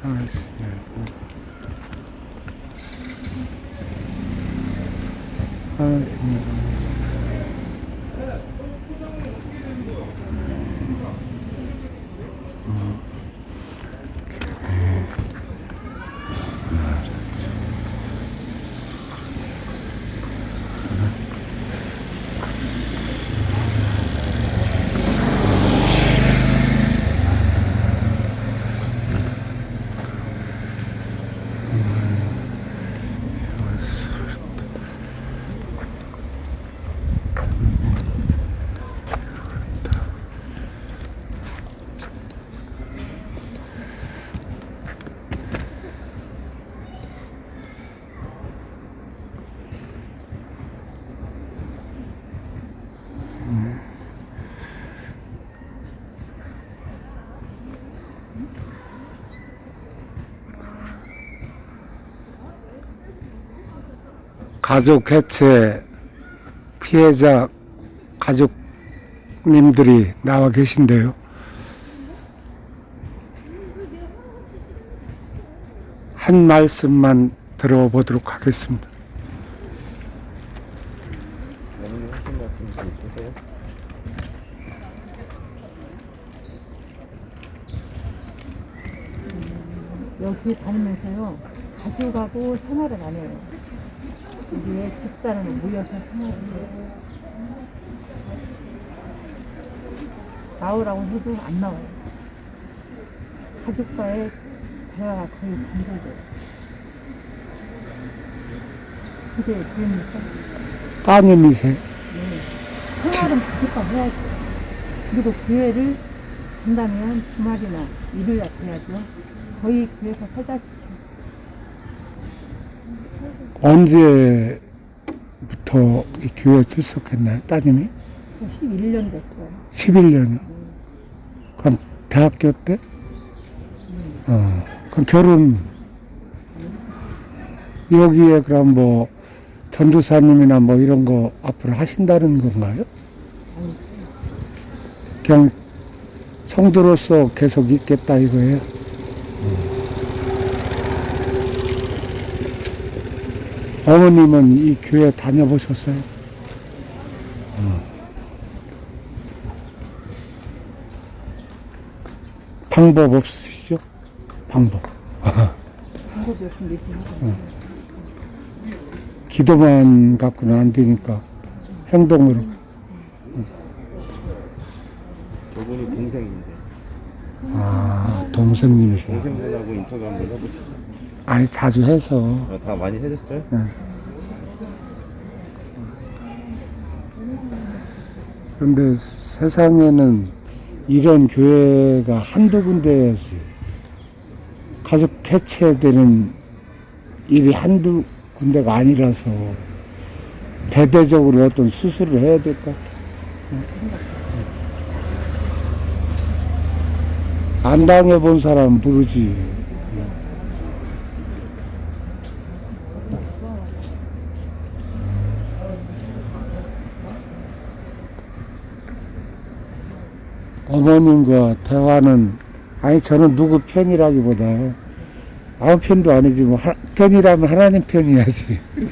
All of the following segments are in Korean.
Thank you. 가족 해체 피해자 가족님들이 나와 계신데요. 한 말씀만 들어보도록 하겠습니다. 여기 다니면서요 가족하고 생활을 안 해요. 여기에 집사람을 모여서 생활을 해요. 나오라고 해도 안 나와요. 가족과의 대화가 거의 반복돼요. 그게 그러니까 따님이세요? 생활은 가족과 해야죠. 그리고 교회를 간다면 주말이나 일요일 날 해야죠. 거의 교회에서 살다시피 언제부터 이 교회에 출석했나요, 따님이? 11년 됐어요. 11년이요. 그럼 대학교 때? 어, 그럼 결혼, 여기에 그럼 뭐, 전도사님이나 뭐 이런 거 앞으로 하신다는 건가요? 그냥 성도로서 계속 있겠다 이거예요? 어머님은 이 교회 다녀보셨어요? 방법 없으시죠? 방법. 방법이 없으면 얘기하고. 기도만 갖고는 안 되니까 행동으로. 저분이 동생인데 아, 동생님이세요. 동생분하고 인터뷰 한번 해보시죠. 아니, 자주 해서. 아, 다 많이 해줬어요? 그런데 세상에는 이런 교회가 한두 군데여지. 가족 개최되는 일이 한두 군데가 아니라서 대대적으로 어떤 수술을 해야 될 것 같아요. 안 당해본 사람 부르지. 어머님과 대화는 아니 저는 누구 편이라기보다 아무 편도 아니지 뭐 하, 편이라면 하나님 편이야지.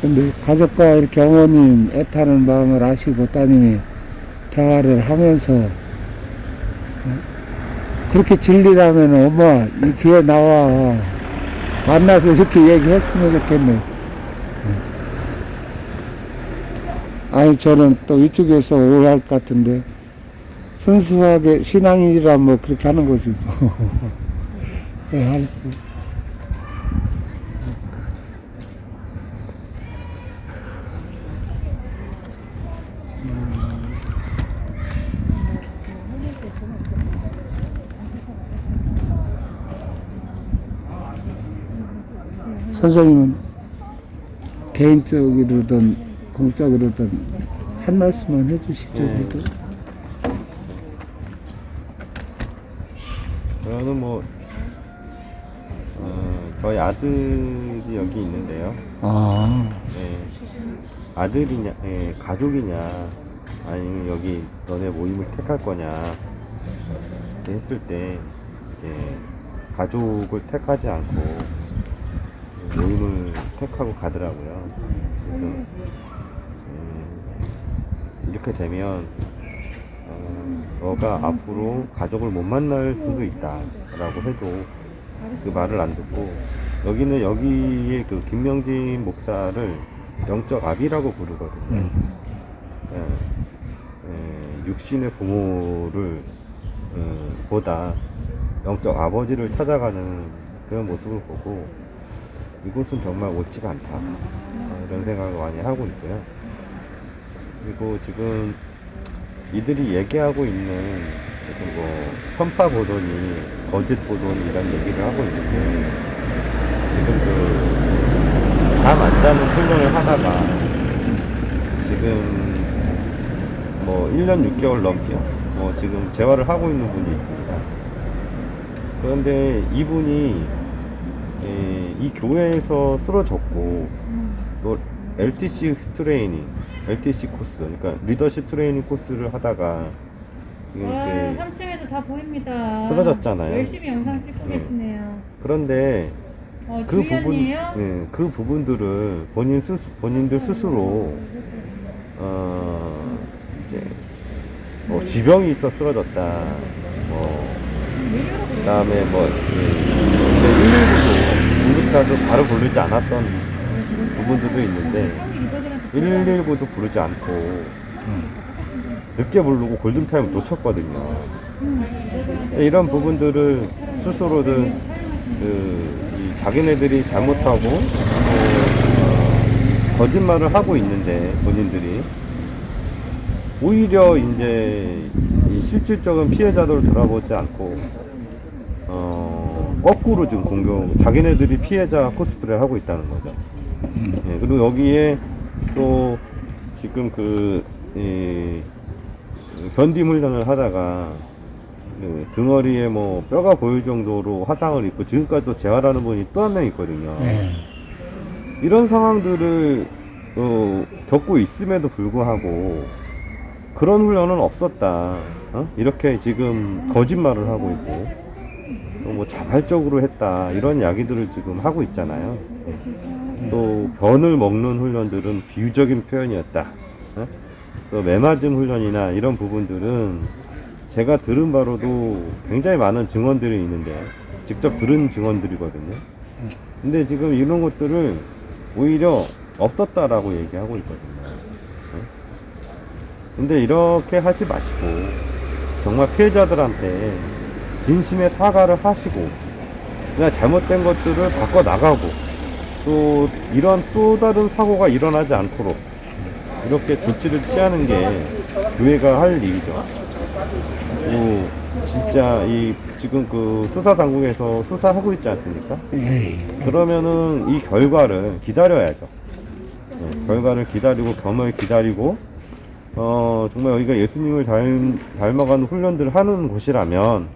근데 가족과 이렇게 어머님 애타는 마음을 아시고 따님이 대화를 하면서 어? 그렇게 진리라면 엄마 이 교회 나와 만나서 이렇게 얘기했으면 좋겠네. 어. 아니 저는 또 이쪽에서 오해할 것 같은데 순수하게 신앙이라 뭐 그렇게 하는 거지. 네. 선생님은 개인적으로든 공적으로든 한 말씀만 해주시죠. 네. 그래도. 저는 뭐 어, 저희 아들이 여기 있는데요. 아, 네. 아들이냐, 예, 가족이냐, 아니면 여기 너네 모임을 택할 거냐 이렇게 했을 때 예, 가족을 택하지 않고 모임을 택하고 가더라고요. 그래서 음, 이렇게 되면 어, 너가 앞으로 가족을 못 만날 수도 있다라고 해도 그 말을 안 듣고 여기는 여기에 그 김명진 목사를 영적 아비라고 부르거든요. 예, 예, 육신의 부모를 음, 보다 영적 아버지를 찾아가는 그런 모습을 보고 이곳은 정말 옳지가 않다 어, 이런 생각을 많이 하고 있고요. 그리고 지금 이들이 얘기하고 있는 뭐 편파 보도니 거짓 보도니 이런 얘기를 하고 있는데 지금 그 잠 안 자는 훈련을 하다가 지금 뭐 1년 6개월 넘게 뭐 지금 재활을 하고 있는 분이 있습니다. 그런데 이분이 에, 이 교회에서 쓰러졌고 또 LTC 트레이닝, LTC 코스, 그러니까 리더십 트레이닝 코스를 하다가 지금 와, 이렇게 3층에서 다 보입니다. 쓰러졌잖아요. 열심히 영상 찍고 네. 계시네요. 그런데 어, 그 부분, 주연이에요? 예, 그 부분들을 본인 스스, 본인들 스스로 어 이제 뭐 지병이 있어 쓰러졌다. 뭐 그다음에 뭐 예, 119도 응급차도 바로 부르지 않았던 부분들도 있는데 119도 부르지 않고 늦게 부르고 골든타임 놓쳤거든요. 이런 부분들을 스스로든 그, 이 자기네들이 잘못하고 또, 어, 거짓말을 하고 있는데 본인들이 오히려 이제 이 실질적인 피해자들을 돌아보지 않고 어, 거꾸로 지금 공격 자기네들이 피해자 코스프레를 하고 있다는 거죠. 예, 그리고 여기에 또 지금 그 이, 견딤 훈련을 하다가 그 등허리에 뭐 뼈가 보일 정도로 화상을 입고 지금까지도 재활하는 분이 또 한 명 있거든요. 예. 이런 상황들을 어, 겪고 있음에도 불구하고 그런 훈련은 없었다. 어? 이렇게 지금 거짓말을 하고 있고 또 뭐 자발적으로 했다 이런 이야기들을 지금 하고 있잖아요. 또 변을 먹는 훈련들은 비유적인 표현이었다. 어? 또 매맞음 훈련이나 이런 부분들은 제가 들은 바로도 굉장히 많은 증언들이 있는데 직접 들은 증언들이거든요. 근데 지금 이런 것들을 오히려 없었다라고 얘기하고 있거든요. 어? 근데 이렇게 하지 마시고 정말 피해자들한테 진심의 사과를 하시고 그냥 잘못된 것들을 바꿔 나가고 또 이런 또 다른 사고가 일어나지 않도록 이렇게 조치를 취하는 게 교회가 할 일이죠. 그리고 진짜 이 지금 그 수사 당국에서 수사하고 있지 않습니까? 예. 그러면은 이 결과를 기다려야죠. 네, 결과를 기다리고 겸허히 기다리고 어 정말 여기가 예수님을 닮, 닮아가는 훈련들을 하는 곳이라면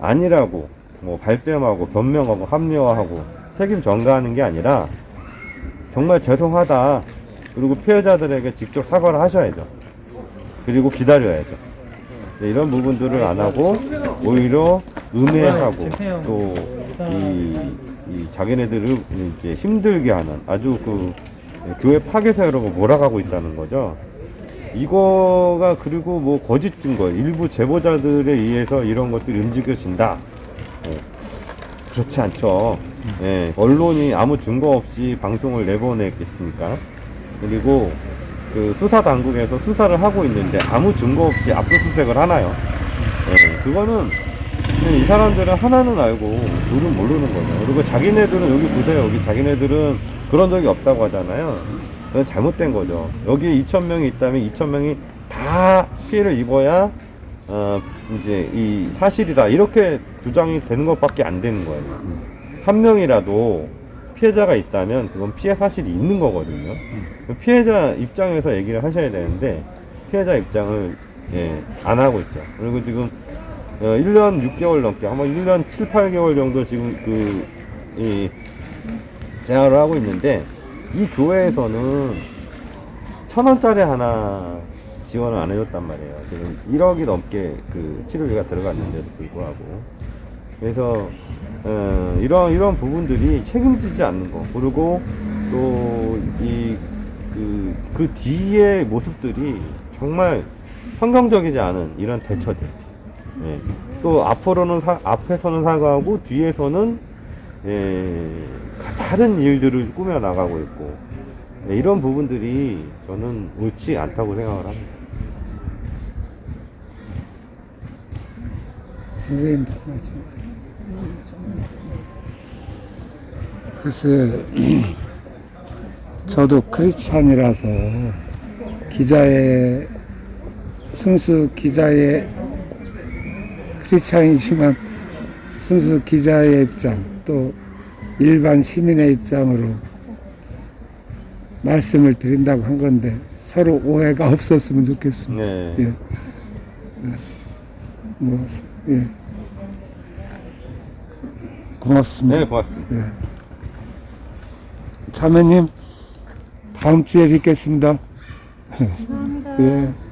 아니라고 뭐 발뺌하고 변명하고 합리화하고 책임 전가하는 게 아니라 정말 죄송하다 그리고 피해자들에게 직접 사과를 하셔야죠. 그리고 기다려야죠. 네, 이런 부분들을 안 하고 오히려 음해하고 또 이, 이 자기네들을 이제 힘들게 하는 아주 그 교회 파괴 세우려고 몰아가고 있다는 거죠. 이거가 그리고 뭐 거짓 증거 일부 제보자들에 의해서 이런 것들이 움직여진다. 예, 그렇지 않죠. 예, 언론이 아무 증거 없이 방송을 내보냈겠습니까? 그리고 그 수사 당국에서 수사를 하고 있는데 아무 증거 없이 압수수색을 하나요? 예, 그거는 이 사람들은 하나는 알고 둘은 모르는 거죠. 그리고 자기네들은 여기 보세요. 여기 자기네들은 그런 적이 없다고 하잖아요. 그건 잘못된 거죠. 여기 2,000명이 있다면 2,000명이 다 피해를 입어야 어, 이제 이 사실이다. 이렇게 주장이 되는 것밖에 안 되는 거예요. 한 명이라도 피해자가 있다면 그건 피해 사실이 있는 거거든요. 피해자 입장에서 얘기를 하셔야 되는데 피해자 입장을 예, 안 하고 있죠. 그리고 지금 어, 1년 6개월 넘게 아마 1년 7, 8개월 정도 지금 그, 이, 재활을 하고 있는데, 이 교회에서는 천 원짜리 하나 지원을 안 해줬단 말이에요. 지금 1억이 넘게 그 치료비가 들어갔는데도 불구하고. 그래서, 어, 이런, 이런 부분들이 책임지지 않는 거. 그리고 또, 이, 그, 그 뒤의 모습들이 정말 성경적이지 않은 이런 대처들. 예. 또 앞으로는 사, 앞에서는 사과하고 뒤에서는 예, 다른 일들을 꾸며 나가고 있고 예, 이런 부분들이 저는 옳지 않다고 생각을 합니다. 선생님. 글쎄, 저도 크리스찬이라서 기자의 순수 기자의 크리스찬이지만 순수 기자의 입장 또 일반 시민의 입장으로 말씀을 드린다고 한 건데 서로 오해가 없었으면 좋겠습니다. 네. 예. 뭐, 예. 고맙습니다. 네, 고맙습니다. 예. 자매님, 다음 주에 뵙겠습니다. 감사합니다. 예.